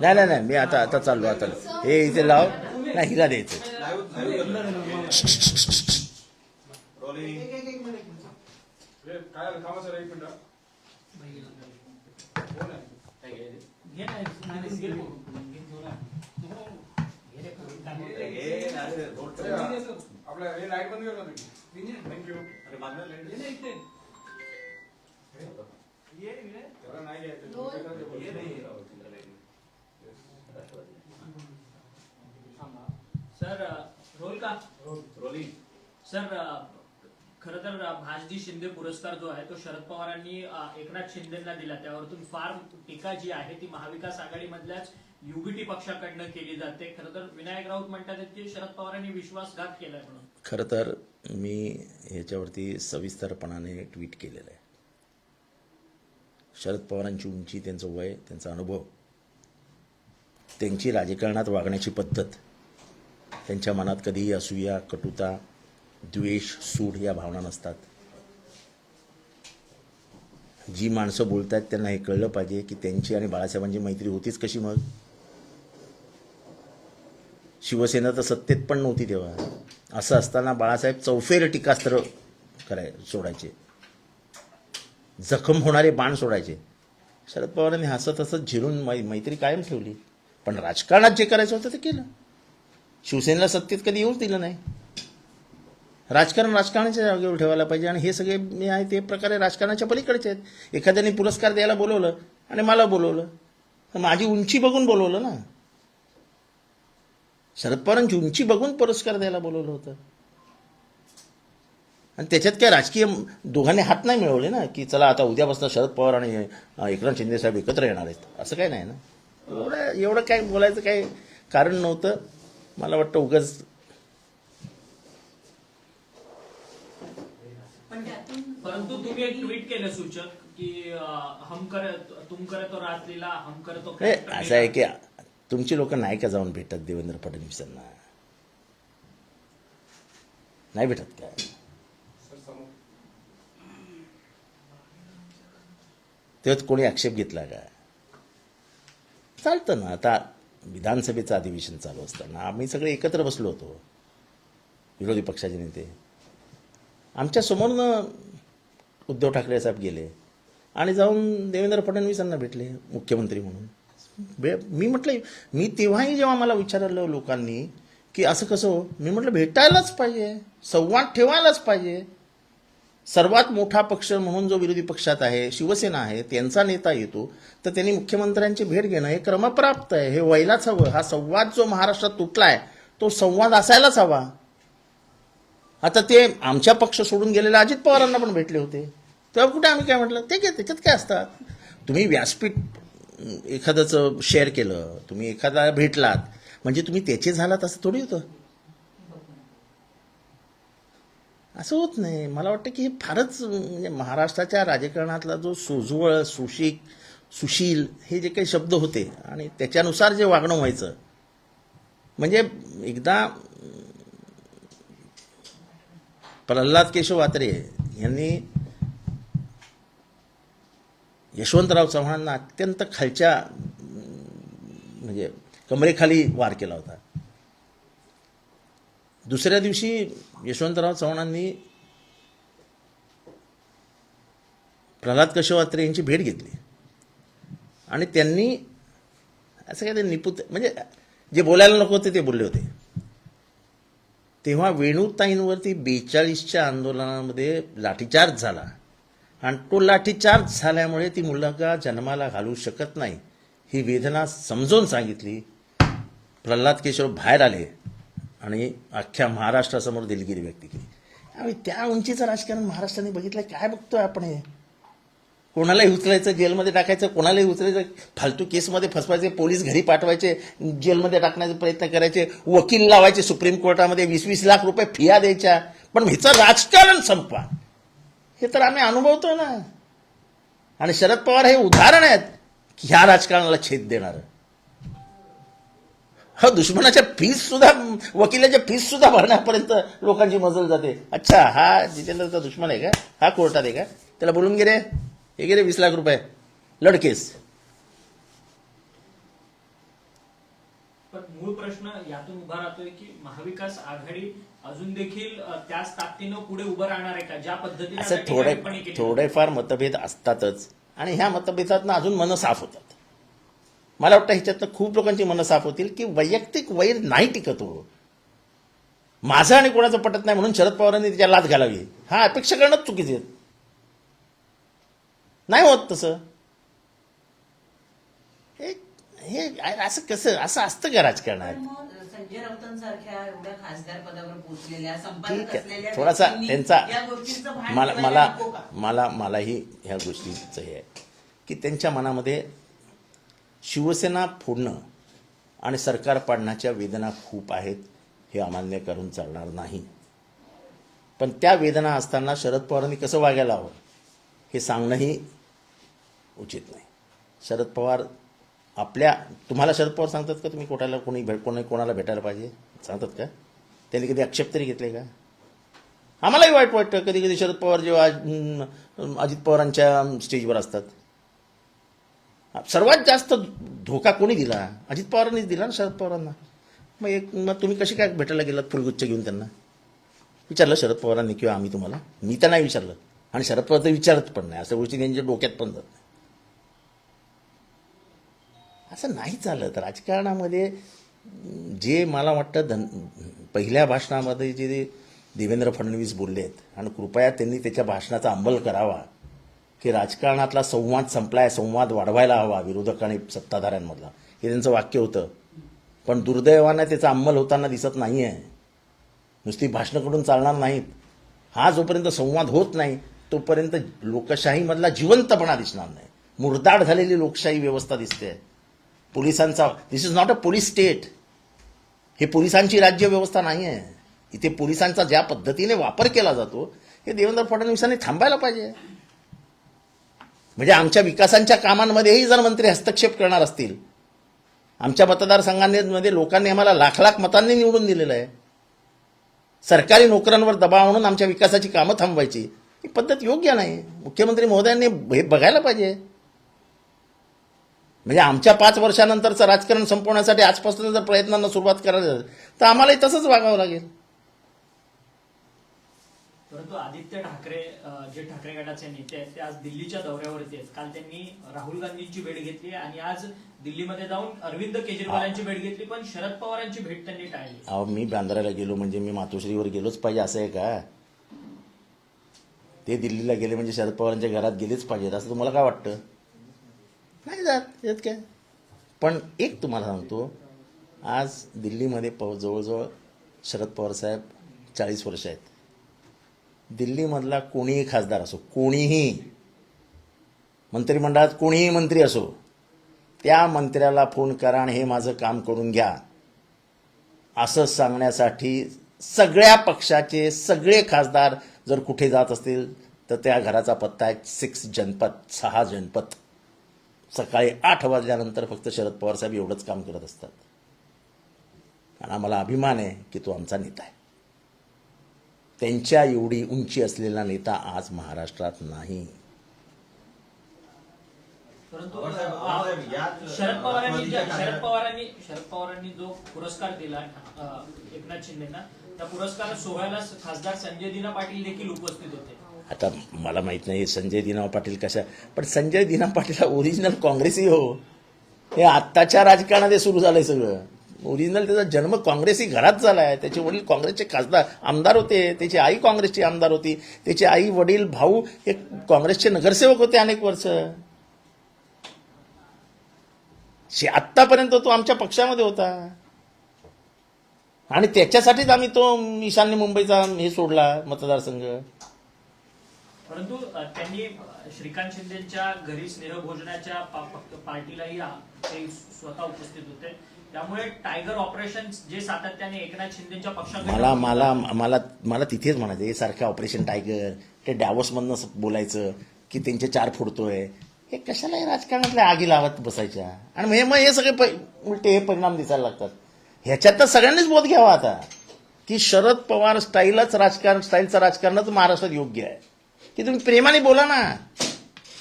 नाही नाही नाही मी आता आता चाललो आता हे इथे लाव. नाही हिला द्यायचं. सर हे रोल का? सर खर तर भासजी शिंदे पुरस्कार जो आहे तो शरद पवारांनी एकनाथ शिंदेना दिला. त्यावरतून फार टीका जी आहे ती महाविकास आघाडीमधल्याच युबीटी पक्षाकडनं केली जाते. खरं तर विनायक राऊत म्हणतात की शरद पवारांनी विश्वासघात केलाय म्हणून. खरं तर मी ह्याच्यावरती सविस्तरपणाने ट्विट केलेलं आहे. शरद पवारांची उंची त्यांचं वय त्यांचा अनुभव त्यांची राजकारणात वागण्याची पद्धत त्यांच्या मनात कधीही असूया कटुता द्वेष सूड या भावना नसतात. जी माणसं बोलतात त्यांना हे कळलं पाहिजे की त्यांची आणि बाळासाहेबांची मैत्री होतीच कशी मग? शिवसेना तर सत्तेत पण नव्हती तेव्हा. असं असताना बाळासाहेब चौफेर टीकास्त्र कराय सोडायचे. जखम होणारे बाण सोडायचे. शरद पवारांनी हसत हसत झिरून मै मैत्री कायम ठेवली. पण राजकारणात जे करायचं होतं ते केलं. शिवसेनेला सत्तेत कधी येऊच दिलं नाही. राजकारण राजकारणाच्या जागेवर ठेवायला पाहिजे आणि हे सगळे मी आहे ते प्रकारे राजकारणाच्या पलीकडचे आहेत. एखाद्याने पुरस्कार द्यायला बोलवलं आणि मला बोलवलं. तर माझी उंची बघून बोलवलं ना. शरद पवारांची उंची बघून पुरस्कार द्यायला बोलवलं होतं. आणि त्याच्यात काय राजकीय दोघांनी हात नाही मिळवले ना की चला आता उद्यापासून शरद पवार आणि एकनाथ शिंदे साहेब एकत्र येणार आहेत. असं काय नाही ना. एवढं एवढं काय बोलायचं काही कारण नव्हतं. मला वाटतं उगाच परंतु तुम्ही एक ट्विट केलं सूचक की हम करे तुम करे तो रात लीला हम करे तो असं आहे की तुमची लोक नाही का जाऊन भेटत देवेंद्र फडणवीसांना? नाही भेटत काय सर समोर त्यात कोणी आक्षेप घेतला का? चालतं ना. आता विधानसभेचं अधिवेशन चालू असताना आम्ही सगळे एकत्र बसलो होतो. विरोधी पक्षाचे नेते. आमच्या समोरनं उद्धव ठाकरे साहेब गेले. आणि जाऊन देवेंद्र फडणवीसांना भेटले मुख्यमंत्री म्हणून. बे मी म्हटलं मी तेव्हाही जेव्हा मला विचारलं लोकांनी की असं कसं हो? मी म्हटलं भेटायलाच पाहिजे संवाद ठेवायलाच पाहिजे. सर्वात मोठा पक्ष म्हणून जो विरोधी पक्षात आहे शिवसेना आहे त्यांचा नेता येतो तर त्यांनी मुख्यमंत्र्यांची भेट घेणं हे क्रमप्राप्त आहे. हे व्हायलाच हवं. हा संवाद जो महाराष्ट्रात तुटलाय तो संवाद असायलाच हवा. आता ते आमच्या पक्ष सोडून गेलेल्या अजित पवारांना पण भेटले होते. तेव्हा कुठे आम्ही काय म्हटलं? ते काय त्याच्यात काय असतात तुम्ही व्यासपीठ एखाद्याचं शेअर केलं तुम्ही एखादा भेटलात म्हणजे तुम्ही त्याचे झालात असं थोडी होतं. असं होत नाही. मला वाटतं की हे फारच म्हणजे महाराष्ट्राच्या राजकारणातला जो सोजवळ सुशिक सुशील हे जे काही शब्द होते आणि त्याच्यानुसार जे वागणं व्हायचं. म्हणजे एकदा प्रल्हाद केशव वात्रे यांनी यशवंतराव चव्हाणांना अत्यंत खालच्या म्हणजे कमरेखाली वार केला होता. दुसऱ्या दिवशी यशवंतराव चव्हाणांनी प्रल्हाद केशवात्रे यांची भेट घेतली. आणि त्यांनी असं काय ते निपुत म्हणजे जे बोलायला नको होते ते बोलले होते. तेव्हा वेणुताईंवरती बेचाळीसच्या आंदोलनामध्ये लाठीचार्ज झाला. आणि तो लाठीचार्ज झाल्यामुळे ती मुलगा जन्माला घालू शकत नाही ही वेदना समजून सांगितली. प्रल्हाद केशव बाहेर आले. आणि अख्ख्या महाराष्ट्रासमोर दिलगिरी व्यक्त केली. आणि त्या उंचीचं राजकारण महाराष्ट्राने बघितलं काय बघतोय आपण हे? कोणालाही उचलायचं जेलमध्ये टाकायचं कोणालाही उचलायचं फालतू केसमध्ये फसवायचे पोलीस घरी पाठवायचे जेलमध्ये टाकण्याचा प्रयत्न करायचे वकील लावायचे सुप्रीम कोर्टामध्ये वीस वीस लाख रुपये फिया द्यायच्या. पण ह्याचं राजकारण संपवा. हे तर आम्ही अनुभवतो ना. आणि शरद पवार हे उदाहरण आहेत की ह्या राजकारणाला छेद देणारं. हा दुश्मनाच्या फीस सुद्धा वकिलाच्या फीस सुद्धा भरण्यापर्यंत लोकांची मजल जाते. अच्छा हा जितेंद्रचा दुश्मन आहे का? हा कोर्टात आहे का? त्याला बोलून गेले हे गेले वीस लाख रुपये. लडकेस मूळ प्रश्न यातून उभा राहतोय की महाविकास आघाडी अजून देखील त्याच ताकदीनं पुढे उभं राहणार आहे का? ज्या पद्धतीने थोडेफार मतभेद असतातच. आणि ह्या मतभेदातनं अजून मन साफ होतं. मला वाटतं ह्याच्यातनं खूप लोकांची मनं साफ होतील की वैयक्तिक वैर नाही टिकत हो. माझं आणि कोणाचं पटत नाही म्हणून शरद पवारांनी त्याच्या लाच घालावी. हा अपेक्षा करणंच चुकीचे नाही होत तसं. हे हे असं कसं असं असतं का राजकारणात? एवढ्या खासदार पदावर पोहोचलेल्या ठीक संपादक आहे असलेल्या थोडासा त्यांचा मला मला? मला मलाही ह्या गोष्टीचं हे आहे की त्यांच्या मनामध्ये शिवसेना फोडणं आणि सरकार पाडण्याच्या वेदना खूप आहेत हे अमान्य करून चालणार नाही. पण त्या वेदना असताना शरद पवारांनी कसं वागायला हवं हे सांगणंही उचित नाही. शरद पवार आपल्या तुम्हाला शरद पवार सांगतात का तुम्ही कोणाला कोणी भेट कोणी कोणाला भेटायला पाहिजे? सांगतात का? त्यांनी कधी आक्षेप तरी घेतले का? आम्हालाही वाईट वाटतं. कधी कधी शरद पवार जेव्हा अजित पवारांच्या स्टेजवर असतात. सर्वात जास्त धोका कोणी दिला? अजित पवारांनीच दिला ना शरद पवारांना? मग एक मग तुम्ही कशी काय भेटायला गेलात फुलगुच्छ घेऊन त्यांना? विचारलं शरद पवारांनी किंवा आम्ही तुम्हाला? मी तर नाही विचारलं. आणि शरद पवार तर विचारत पण नाही. अशा गोष्टी त्यांच्या डोक्यात पण जात नाही. असं नाही चालत. राजकारणामध्ये जे मला वाटतं धन पहिल्या भाषणामध्ये जे देवेंद्र फडणवीस बोलले आहेत आणि कृपया त्यांनी त्याच्या भाषणाचा अंमल करावा. की राजकारणातला संवाद संपलाय संवाद वाढवायला हवा विरोधक आणि सत्ताधाऱ्यांमधला. हे त्यांचं वाक्य होतं. पण दुर्दैवानं त्याचा अंमल होताना दिसत नाही आहे नुसती भाषणं करून चालणार नाहीत. हा जोपर्यंत संवाद होत नाही तोपर्यंत लोकशाहीमधला जिवंतपणा दिसणार नाही. मुरदाड झालेली लोकशाही व्यवस्था दिसते. पोलिसांचा this is not a police state हे पोलिसांची राज्य व्यवस्था नाही आहे इथे पोलिसांचा ज्या पद्धतीने वापर केला जातो हे देवेंद्र फडणवीसांनी थांबायला पाहिजे. म्हणजे आमच्या विकासांच्या कामांमध्येही जर मंत्री हस्तक्षेप करणार असतील आमच्या मतदारसंघांमध्ये लोकांनी आम्हाला लाख लाख मतांनी निवडून दिलेलं आहे. सरकारी नोकऱ्यांवर दबाव आणून आमच्या विकासाची कामं थांबवायची ही पद्धत योग्य नाही. मुख्यमंत्री महोदयांनी हे बघायला पाहिजे. म्हणजे आमच्या पाच वर्षानंतरचं राजकारण संपवण्यासाठी आजपासून जर प्रयत्नांना सुरुवात करायला तर आम्हालाही तसंच वागावं लागेल. परंतु आदित्य ठाकरे जे ठाकरे गटाचे नेते आहेत ते आज दिल्लीच्या दौऱ्यावरती आहेत. काल त्यांनी राहुल गांधींची भेट घेतली आणि आज दिल्लीमध्ये जाऊन अरविंद केजरीवालांची भेट घेतली पण शरद पवारांची भेट त्यांनी टाळली. अहो मी बांद्राला गेलो म्हणजे मी मातोश्रीवर गेलोच पाहिजे असं आहे का? ते दिल्लीला गेले म्हणजे शरद पवारांच्या घरात गेलेच पाहिजेत असं तुम्हाला काय वाटतं? नाही जात यात काय? पण एक तुम्हाला सांगतो आज दिल्लीमध्ये प जवळजवळ शरद पवार साहेब चाळीस वर्ष आहेत. दिल्लीमधला कोणीही खासदार असो कोणीही मंत्रिमंडळात कोणीही मंत्री असो त्या मंत्र्याला फोन करा आणि हे माझं काम करून घ्या. असं सांगण्यासाठी सगळ्या पक्षाचे सगळे खासदार जर कुठे जात असतील तर त्या घराचा पत्ता आहे सिक्स जनपद सहा जनपद. सकाळी आठ वाजल्यानंतर फक्त शरद पवार साहेब एवढंच काम करत असतात. आणि आम्हाला अभिमान आहे की तो आमचा नेता आहे. त्यांच्या एवढी उंची असलेला नेता आज महाराष्ट्रात नाही. परंतु शरद पवारांनी शरद पवारांनी शरद पवारांनी जो पुरस्कार दिला एकनाथ शिंदेना त्या पुरस्कार सोहळ्याला खासदार संजय दिना पाटील देखील उपस्थित होते. आता मला माहीत नाही संजय दिना पाटील कशा पण संजय दिना पाटील हा ओरिजिनल काँग्रेसी हो. हे आत्ताच्या राजकारणात सुरू झालंय सगळं. ओरिजिनल त्याचा जन्म काँग्रेसी घरात झाला आहे. त्याचे वडील काँग्रेसचे खासदार आमदार होते. त्याची आई काँग्रेसची आमदार होती. त्याचे आई वडील भाऊ हे काँग्रेसचे नगरसेवक होते अनेक वर्ष. शे- आत्तापर्यंत तो आमच्या पक्षामध्ये होता. आणि त्याच्यासाठीच आम्ही तो ईशान्य मुंबईचा हे सोडला मतदारसंघ. परंतु त्यांनी श्रीकांत शिंदेच्या घरी स्नेहभोजनाच्या पार्टीलाही ते स्वतः उपस्थित होते. त्यामुळे टायगर ऑपरेशन जे सातत्याने एकनाथ शिंदेच्या पक्षाकडे मला मला मला मला तिथेच म्हणायचं हे सारखं ऑपरेशन टायगर ते डॅवोसमधनं बोलायचं की त्यांचे चार फोडतोय. हे कशाला हे राजकारणातल्या आगी लावत बसायच्या. आणि हे मग हे सगळे प- उलटे हे परिणाम दिसायला लागतात. ह्याच्यात तर सगळ्यांनीच बोध घ्यावा आता की शरद पवार स्टाईलच राजकारण स्टाईलचं राजकारणच महाराष्ट्रात योग्य आहे. की तुम्ही प्रेमाने बोला ना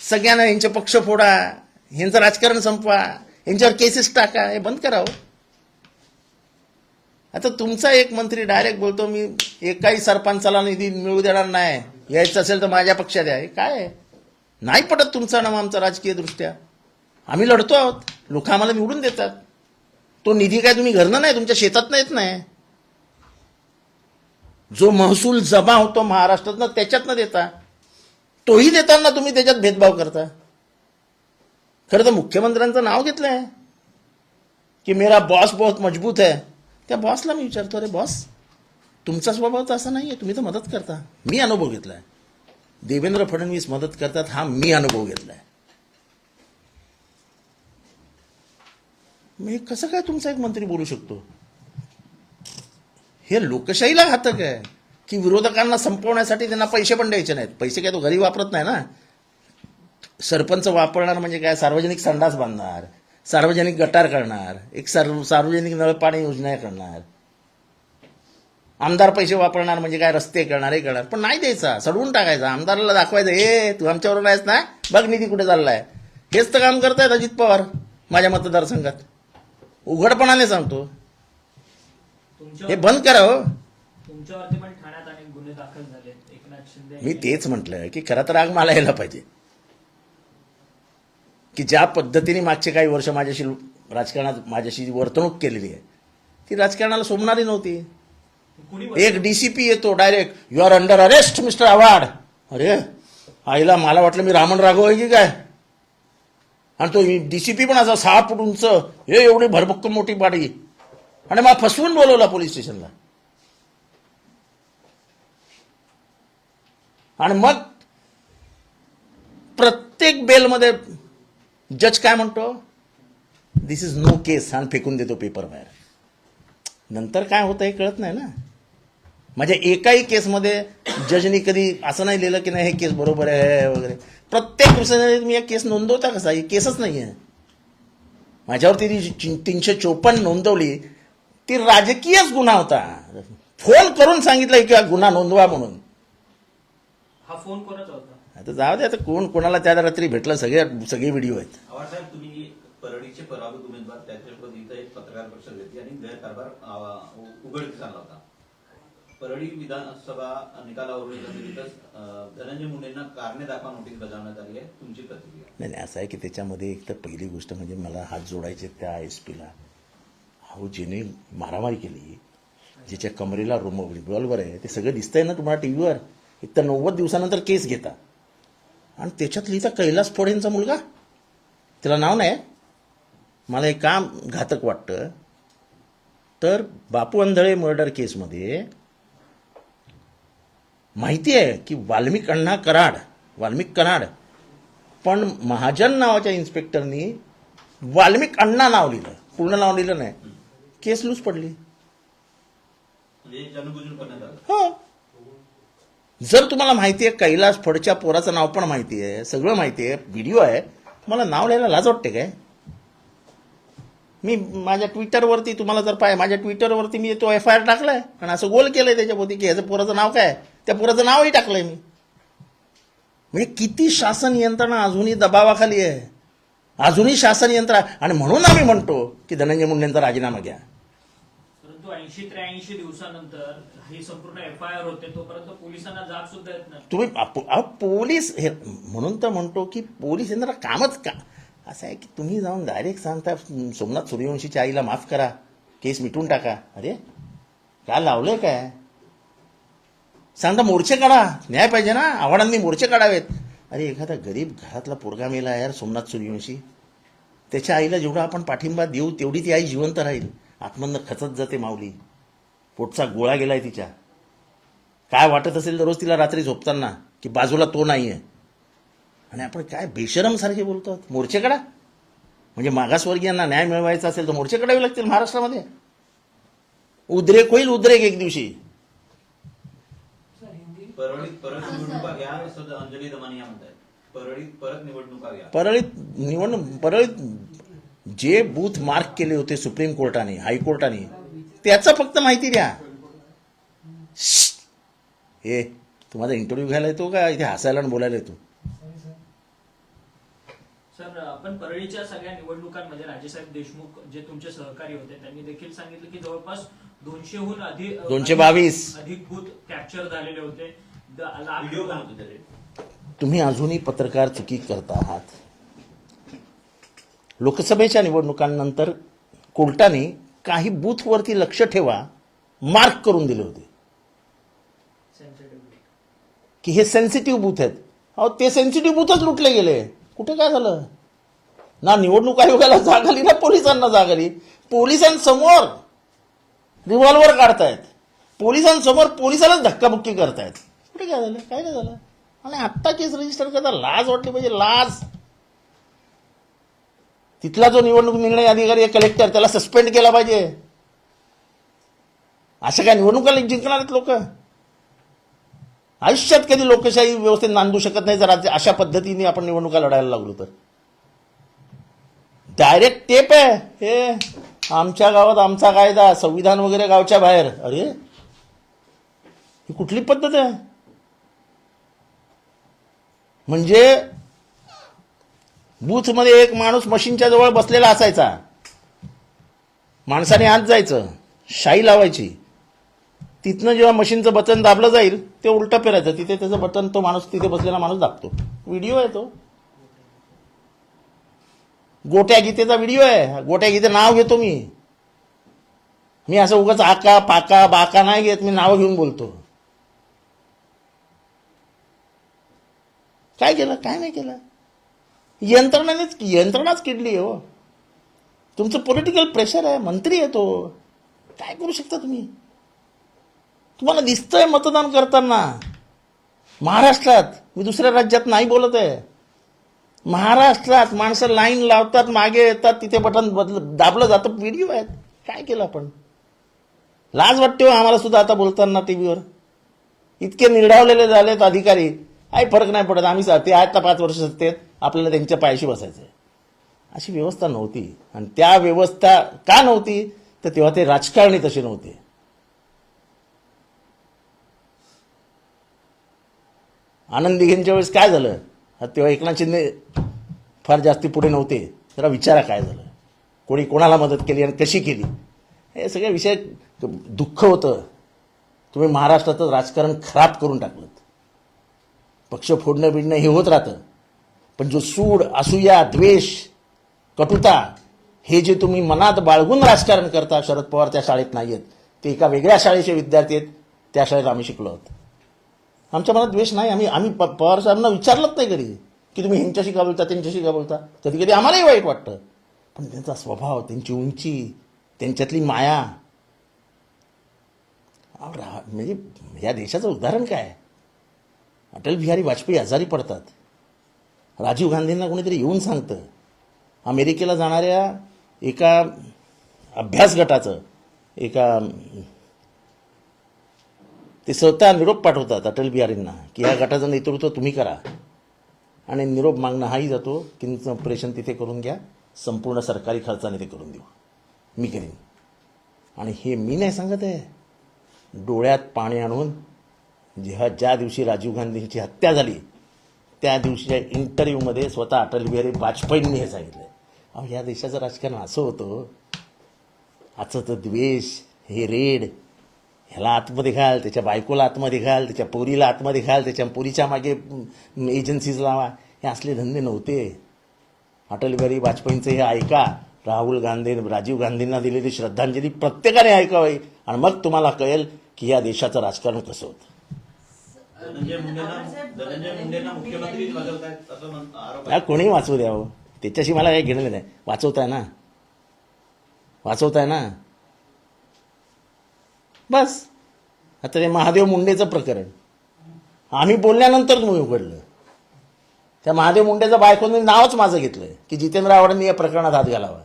सगळ्यांना यांचे पक्ष फोडा यांचं राजकारण संपवा. यांच्यावर केसेस टाका हे बंद करावं हो. आता तुमचा एक मंत्री डायरेक्ट बोलतो मी एकाही सरपंचाला निधी मिळू देणार नाही. यायचं असेल तर माझ्या पक्षात द्या हे काय नाही पटत तुमचा नाम आमचा राजकीय दृष्ट्या. आम्ही लढतो आहोत. लोक आम्हाला निवडून देतात. तो निधी काय तुम्ही घरनं नाही तुमच्या शेतात येत नाही जो महसूल जमा होतो महाराष्ट्रातनं त्याच्यातनं देता. तोही देताना तुम्ही त्याच्यात भेदभाव करता. खरं तर मुख्यमंत्र्यांचं नाव घेतलंय. की मेरा बॉस बहुत मजबूत आहे त्या बॉसला मी विचारतो अरे बॉस तुमचा स्वभाव तर असा नाही आहे तुम्ही तर मदत करता. मी अनुभव घेतलाय. देवेंद्र फडणवीस मदत करतात हा मी अनुभव घेतलाय. मी कसं काय तुमचा एक मंत्री बोलू शकतो? हे लोकशाहीला घातक आहे. की विरोधकांना संपवण्यासाठी त्यांना पैसे पण द्यायचे नाहीत. पैसे काय तो घरी वापरत नाही ना. सरपंच वापरणार म्हणजे काय? सार्वजनिक संडास बांधणार सार्वजनिक गटार करणार एक सर्व सार्वजनिक नळ पाणी योजना करणार. आमदार पैसे वापरणार म्हणजे काय? रस्ते करणार हे करणार. पण नाही द्यायचा. सडवून टाकायचा. आमदाराला दाखवायचं ए तू आमच्याबरोबर आहेस ना? बघ निधी कुठे चाललाय. हेच तर काम करतायत अजित पवार माझ्या मतदारसंघात. उघडपणाने सांगतो. हे बंद करा हो. तुमच्यावरती पण ठाण्यात अनेक गुन्हे दाखल झाले एकनाथ शिंदे मी तेच म्हटलं की खरं तर राग मला यायला पाहिजे. की ज्या पद्धतीने मागचे काही वर्ष माझ्याशी राजकारणात माझ्याशी वर्तणूक केलेली आहे ती राजकारणाला सोमणारी नव्हती. एक डीसीपी येतो direct you are under arrest mister Awhad अरे आईला मला वाटलं मी रामन राघव आहे की काय? आणि तो डीसीपी पण असा सहा फूट उंच हे एवढी भरभक्कम मोठी बाडी आणि मला फसवून बोलवला पोलीस स्टेशनला आणि मग प्रत्येक बेलमध्ये जज काय म्हणतो? दिस इज नो केस आणि फेकून देतो पेपर बाहेर नंतर काय होतं हे कळत नाही ना? माझ्या एकाही केसमध्ये जजनी कधी असं नाही लिहिलं की नाही हे केस बरोबर आहे वगैरे. प्रत्येक प्रसंगाने तुम्ही एक केस नोंदवता कसा? ही केसच नाही आहे माझ्यावरती ती तीनशे चोपन्न नोंदवली ती राजकीयच गुन्हा होता. फोन करून सांगितलं की गुन्हा नोंदवा म्हणून. हा फोन कोणाचा होता? आता जाऊ दे आता कोण कोणाला त्या रात्री भेटलं? सगळे सगळे व्हिडिओ आहेत. आव्हाड साहेब तुम्ही परळीचे पराभूत उमेदवार त्याच्यासोबत इथं एक पत्रकार परिषद घेतली आणि गैरकारभार उघडकीस आणला होता. परळी विधानसभा निकालावरून धनंजय मुंडेंना कारणे दाखवा नोटीस बजावण्यात आली आहे. तुमची प्रतिक्रिया? नाही नाही असं आहे की त्याच्यामध्ये एक तर पहिली गोष्ट म्हणजे मला हात जोडायचे त्या एस पीला अहो ज्याने मारामारी केली ज्याच्या कमरेला रुम रिव्हॉल्वर आहे ते सगळं दिसतंय ना तुम्हाला टी व्हीवर एक तर नव्वद दिवसानंतर केस घेता. आणि त्याच्यात लिहिता कैलास फोडेंचा मुलगा? त्याला नाव नाही. मला एक काम घातक वाटतं. तर बापू अंधळे मर्डर केसमध्ये माहिती आहे की वाल्मिक अण्णा कराड वाल्मिक कराड पण महाजन नावाच्या इन्स्पेक्टरनी वाल्मिक अण्णा नाव लिहिलं. पूर्ण नाव लिहिलं नाही. केस लूज पडली. म्हणजे हो. जर तुम्हाला माहिती आहे कैलास फडच्या पोराचं नाव पण माहिती आहे सगळं माहिती आहे व्हिडिओ आहे मला नाव लिहायला लाज वाटते काय? मी माझ्या ट्विटरवरती तुम्हाला जर पाय माझ्या ट्विटरवरती मी तो एफ आय आर टाकलाय आणि असं गोल केलंय त्याच्यापोती की ह्याचं पोराचं नाव काय? त्या पोराचं नावही टाकलंय मी. म्हणजे किती शासन यंत्रणा अजूनही दबावाखाली आहे. अजूनही शासन यंत्रणा आणि म्हणून आम्ही म्हणतो की धनंजय मुंडेंचा राजीनामा घ्या. परंतु ऐंशी त्र्याऐंशी दिवसानंतर ही संपूर्ण एफ आय आर होते तोपर्यंत पोलिसांना जाग सुद्धा येत नाही तुम्ही अहो, पोलीस हे म्हणून तर म्हणतो की पोलीस यांना कामच का? असं आहे की तुम्ही जाऊन डायरेक्ट सांगता सोमनाथ सूर्यवंशीच्या आईला माफ करा केस मिटून टाका. अरे काय लावलंय काय? सांगता मोर्चे काढा न्याय पाहिजे ना आव्हाडांनी मोर्चे काढावेत. अरे एखादा गरीब घरातला पोरगा मेला यार सोमनाथ सूर्यवंशी. त्याच्या आईला जेवढा आपण पाठिंबा देऊ तेवढी ती आई जिवंत राहील. आत्मधनं खचत जाते माऊली. पोटचा गोळा गेलाय तिच्या. काय वाटत असेल तर रोज तिला रात्री झोपताना की बाजूला तो नाही आहे आणि आपण काय बेशरम सारखे बोलतो मोर्चे काढा म्हणजे मागासवर्गीयांना न्याय मिळवायचा असेल तर मोर्चे काढावे लागतील महाराष्ट्रामध्ये. उद्रेक होईल उद्रेक एक दिवशी. परळीत परत निवडणुका परळीत निवडणूक परळीत जे बूथ मार्क केले होते सुप्रीम कोर्टाने हायकोर्टाने त्याचं फक्त माहिती द्या. हे तुम्हाला इंटरव्ह्यू घ्यायला येतो का? इथे हसायला आणि बोलायला येतो. सर आपण परळीच्या सगळ्या निवडणुकांमध्ये राजेसाहेब देशमुख जे तुमचे सहकारी होते त्यांनी देखील सांगितलं की जवळपास दोनशेहून अधिक दोनशे बावीस. अधिक बूथ कॅप्चर झालेले होते. तुम्ही अजूनही पत्रकार चुकी करता आहात. लोकसभेच्या निवडणुकांनंतर कोर्टाने काही बूथवरती लक्ष ठेवा मार्क करून दिले होते. की हे सेन्सिटिव्ह बूथ आहेत. अहो ते सेन्सिटिव्ह बूथच लुटले गेले. कुठे काय झालं? ना निवडणूक आयोगाला जाग आली ना पोलिसांना जाग आली. पोलिसांसमोर रिव्हॉल्वर काढतायत. पोलिसांसमोर पोलिसालाच धक्काबुक्की करतायत. कुठे काय झालं? काय नाही झालं? आणि आत्ता केस रजिस्टर करता लाज वाटली पाहिजे लाज. तिथला जो निवडणूक निर्णय अधिकारी आहे कलेक्टर त्याला सस्पेंड केला पाहिजे. अशा काय निवडणुका जिंकणार आहेत लोक. आयुष्यात कधी लोकशाही व्यवस्थेत नांदू शकत नाही जर अशा पद्धतीने आपण निवडणुका लढायला लागलो तर. डायरेक्ट टेप आहे. हे आमच्या गावात आमचा कायदा संविधान वगैरे गावच्या बाहेर. अरे ही कुठली पद्धत आहे? म्हणजे बूथमध्ये एक माणूस मशीनच्या जवळ बसलेला असायचा. माणसाने आत जायचं शाई लावायची. तिथनं जेव्हा मशीनचं बटन दाबलं जाईल ते उलटं फिरायचं. तिथे त्याचं बटन तो माणूस तिथे बसलेला माणूस दाबतो. व्हिडिओ आहे तो. गोट्या गीतेचा व्हिडिओ आहे. गोट्या गीते नाव घेतो मी. मी असं उगाच आका पाका बाका नाही घेत. मी नाव घेऊन बोलतो. काय केलं? काय नाही केलं? यंत्रणानेच यंत्रणाच किडली आहे हो. तुमचं पॉलिटिकल प्रेशर आहे मंत्री आहे तो. काय करू शकता तुम्ही? तुम्हाला दिसतंय मतदान करताना. महाराष्ट्रात मी दुसऱ्या राज्यात नाही बोलत आहे. महाराष्ट्रात माणसं लाईन लावतात मागे येतात तिथे बटन बदल दाबलं जातं व्हिडिओ आहेत. काय केलं आपण? लाज वाटते हो आम्हाला सुद्धा आता बोलताना टी व्हीवर इतके निर्ढावलेले झालेत अधिकारी. काही फरक नाही पडत आम्ही सा- ते आहेत ना पाच वर्ष सत्तेत. आपल्याला त्यांच्या पायाशी बसायचं आहे अशी व्यवस्था नव्हती. आणि त्या व्यवस्था का नव्हती? तर तेव्हा ते राजकारणी तसे नव्हते. आनंद दिघेंच्या वेळेस काय झालं? तेव्हा एकनाथ शिंदे फार जास्ती पुढे नव्हते. जरा विचारा काय झालं? कोणी कोणाला मदत केली आणि कशी केली? हे सगळे विषय दुःख होतं. तुम्ही महाराष्ट्राचं राजकारण खराब करून टाकलं पक्ष फोडणं बिडणं हे होत राहतं. पण जो सूड असूया द्वेष कटुता हे जे तुम्ही मनात बाळगून राजकारण करता शरद पवार त्या शाळेत नाही आहेत ते एका वेगळ्या शाळेचे विद्यार्थी आहेत. त्या शाळेत आम्ही शिकलो आहोत. आमच्या मनात द्वेष नाही. आम्ही आम्ही प- पवार साहेबांना विचारलंच नाही कधी. की तुम्ही ह्यांच्याशी का बोलता त्यांच्याशी का बोलता? कधी कधी आम्हालाही वाईट वाटतं. पण त्यांचा स्वभाव त्यांची उंची त्यांच्यातली माया. म्हणजे या देशाचं उदाहरण काय? अटल बिहारी वाजपेयी आजारी पडतात. राजीव गांधींना कोणीतरी येऊन सांगतं. अमेरिकेला जाणाऱ्या एका अभ्यास गटाचं एका ते स्वतः निरोप पाठवतात अटल बिहारींना की या गटाचं नेतृत्व तुम्ही करा. आणि निरोप मागणं हाही जातो की ऑपरेशन तिथे करून घ्या संपूर्ण सरकारी खर्चाने ते करून देऊ. मी करीन. आणि हे मी नाही सांगत आहे. डोळ्यात पाणी आणून जेव्हा ज्या दिवशी राजीव गांधींची हत्या झाली त्या दिवशीच्या इंटरव्ह्यूमध्ये स्वतः अटल बिहारी वाजपेयींनी हे सांगितलं. अहो ह्या देशाचं राजकारण असं होतं आजचं तर द्वेष हे रेड ह्याला आतमध्ये घाल त्याच्या बायकोला आतमध्ये घाल त्याच्या पोरीला आतमध्ये घाल त्याच्या पोरीच्या मागे एजन्सीज लावा. हे असले धंदे नव्हते. अटल बिहारी वाजपेयींचं हे ऐका. राहुल गांधी राजीव गांधींना दिलेली श्रद्धांजली प्रत्येकाने ऐकावी. आणि मग तुम्हाला कळेल की या देशाचं राजकारण कसं होतं. धनंजय मुंडेंना धनंजय मुंडेंना मुख्यमंत्री वाजवतायत असं म्हण- आरोप या आहे. कोणी वाचवू द्यावं त्याच्याशी मला काही घेणं नाही. वाचवताय ना. वाचवताय ना. बस. आता ते महादेव मुंडेचं प्रकरण. आम्ही बोलल्यानंतर तुम्ही उघडलं. त्या महादेव मुंडेचं बायकोने नावच माझं घेतलंय की जितेंद्र आव्हाडांनी या प्रकरणात हात घालावा.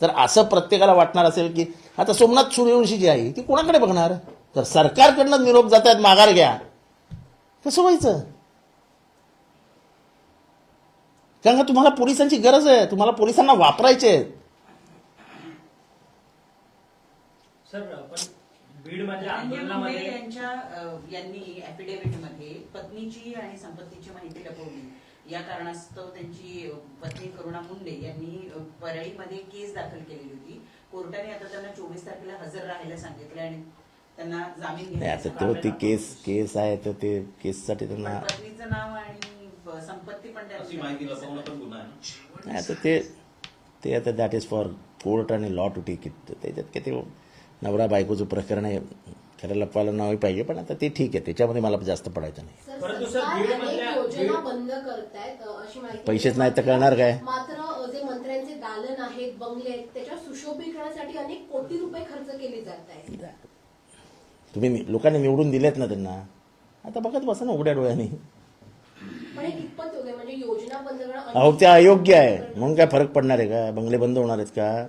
तर असं प्रत्येकाला वाटणार असेल की आता सोमनाथ सूर्यवंशी जी आहे ती कोणाकडे बघणार? तर सरकारकडनं निरोप जात आहेत माघार घ्या. कसं व्हायचं? कारण का तुम्हाला पोलिसांची गरज आहे तुम्हाला पोलिसांना वापरायचे आहेत. धनंजय यांच्या यांनी मध्ये पत्नीची आणि संपत्तीची माहिती लपवली. या कारणास्तव त्यांची पत्नी करुणा मुंडे यांनी परळीमध्ये केस दाखल केलेली होती. कोर्टाने आता त्यांना चोवीस तारखेला हजर राहायला सांगितलं आणि त्यांना जामीन नाही आता तो ती केस केस आहे तर ते केससाठी पण त्यांना पत्नीचं नाव आणि ब- संपत्ती पण त्यांनी अशी माहिती लपवणं पण गुन्हा आहे. ना नाही आता ते ते आता दॅट इज फॉर कोर्ट आणि लॉ टू टेक इट त्याच्यात काय ते नवरा बायकोचं प्रकरण आहे. खरं लपवायला नाही पाहिजे पण आता ते ठीक आहे. त्याच्यामध्ये मला जास्त पडायचं नाही. सर, परंतु सर, सरकार बीडमधल्या- अनेक योजना बीड- बंद करतायत अ, अशी माहिती पैसेच नाही तर करणार काय? मात्र अ, जे मंत्र्यांचे दालन आहेत बंगले आहेत त्याच्या सुशोभीकरणासाठी अनेक कोटी रुपये खर्च केले जात आहेत. तुम्ही लोकांनी निवडून दिलेत ना त्यांना. आता बघत बसा ना उघड्या डोळ्याने? म्हणजे योजना बंद करणं अहो अनेक- ते अयोग्य आहे. म्हणून काय फरक पडणार आहे का? बंगले बंद होणार आहेत का?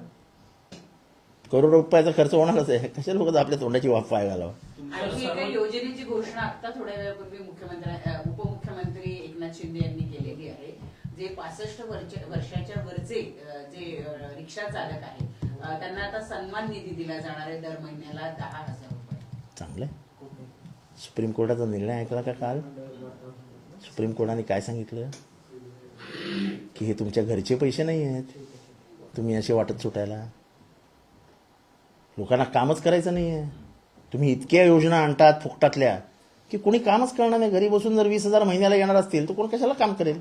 करोड रुपयाचा खर्च होणारच आहे. कशा लोक आपल्या तोंडाची वाफ पाय घालावं? योजनेची घोषणा आता थोड्या वेळापूर्वी मुख्यमंत्री उपमुख्यमंत्री एकनाथ शिंदे यांनी केलेली आहे. जे पासष्ट वर्षाच्या वरचे जे रिक्षा चालक आहेत त्यांना आता सन्मान निधी दिला जाणार आहे दर महिन्याला दहा हजार चांगलं आहे. सुप्रीम कोर्टाचा निर्णय ऐकला का काल? सुप्रीम कोर्टाने काय सांगितलं? की हे तुमच्या घरचे पैसे नाही आहेत. तुम्ही असे वाटत सुटायला. लोकांना कामच करायचं नाही आहे तुम्ही इतक्या योजना आणतात फुकटातल्या की कोणी कामच करणार नाही. घरी बसून जर वीस हजार महिन्याला येणार असतील तर कोण कशाला काम करेल?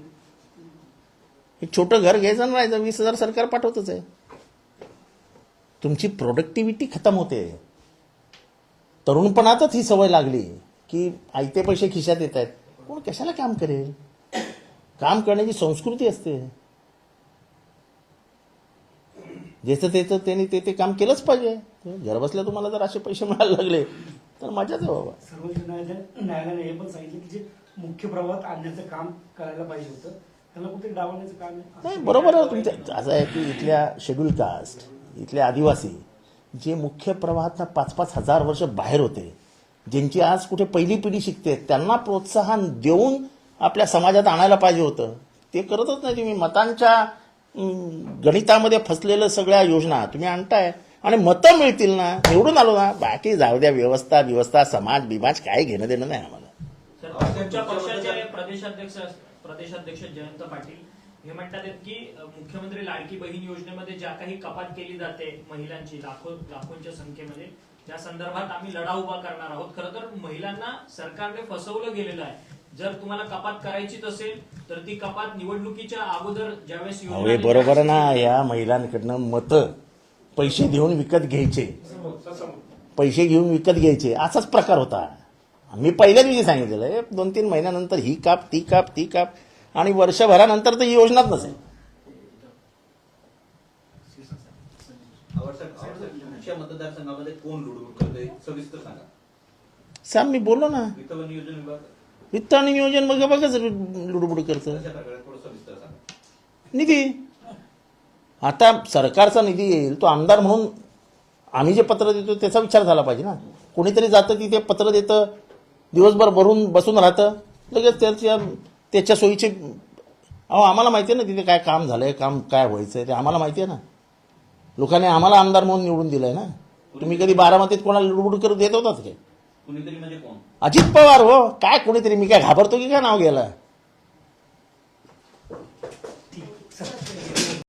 एक छोटं घर घ्यायचं आणि राहायचं. वीस हजार सरकार पाठवतच आहे. तुमची प्रोडक्टिव्हिटी खतम होते. तरुणपणातच ही सवय लागली की आयते पैसे खिशात येत आहेत. कोण कशाला काम करेल? काम करण्याची संस्कृती असते. ज्याचं त्याचं त्यांनी ते ते काम केलंच पाहिजे. घर बसल्या तुम्हाला जर असे पैसे मिळायला लागले तर मजाच आहे बाबा. सर्वोच्च न्यायालय न्यायालयाने हे पण सांगितलं की जे मुख्य प्रवाहात आणण्याचं काम करायला पाहिजे होतं त्यांना कुठे डावलण्याचं काम नाही बरोबर आहे. तुमच्या असं आहे की इथल्या शेड्यूल कास्ट इथले आदिवासी जे मुख्य प्रवाहात पाच पाच हजार वर्ष बाहेर होते ज्यांची आज कुठे पहिली पिढी शिकते त्यांना प्रोत्साहन देऊन आपल्या समाजात आणायला पाहिजे होतं. ते करतच नाही. तुम्ही मतांच्या गणितामध्ये फसलेलं सगळ्या योजना तुम्ही आणताय आणि मतं मिळतील ना निवडून आलो ना बाकी जाऊ द्या व्यवस्था व्यवस्था समाज बिमाज काय घेणं देणं नाही आम्हाला. प्रदेशाध्यक्ष प्रदेशाध्यक्ष जयंत पाटील हे म्हणतात की मुख्यमंत्री लाडकी बहीण योजनेमध्ये ज्या काही कपात केली जाते महिलांची लाखो लाखोंच्या संख्येमध्ये त्या संदर्भात आम्ही लढा उभा करणार आहोत. खरं तर महिलांना सरकारने फसवलं गेलेलं आहे. जर तुम्हाला कपात करायचीच असेल तर ती कपात निवडणुकीच्या अगोदर ज्यावेळेस बरोबर ना या महिलांकडनं मतं पैसे देऊन विकत घ्यायचे. पैसे घेऊन विकत घ्यायचे. असाच प्रकार होता. मी पहिल्या दिवशी सांगितलेलं दोन तीन महिन्यानंतर ही काप ती काप ती काप. आणि वर्षभरानंतर तर ही योजनाच नसेल. सॅम मी बोललो ना. वित्त आणि नियोजन बघा बघाच लुडबुड करतं. निधी. आता सरकारचा निधी येईल तो आमदार म्हणून आम्ही जे पत्र देतो त्याचा विचार झाला पाहिजे ना. कोणीतरी जातं तिथे पत्र देतं दिवसभर भरून बसून राहतं. लगेच त्याच्या त्याच्या सोयीचे अहो आम्हाला माहिती आहे ना तिथे काय काम झालंय काम काय व्हायचंय ते आम्हाला माहिती आहे ना. लोकांनी आम्हाला आमदार म्हणून निवडून दिलंय ना. तुम्ही कधी बारामतीत कोणाला लुडबुड करून देत होतात काय कुणीतरी म्हणजे कोण? अजित पवार हो. काय कोणीतरी? मी काय घाबरतो की काय नाव घ्यायला?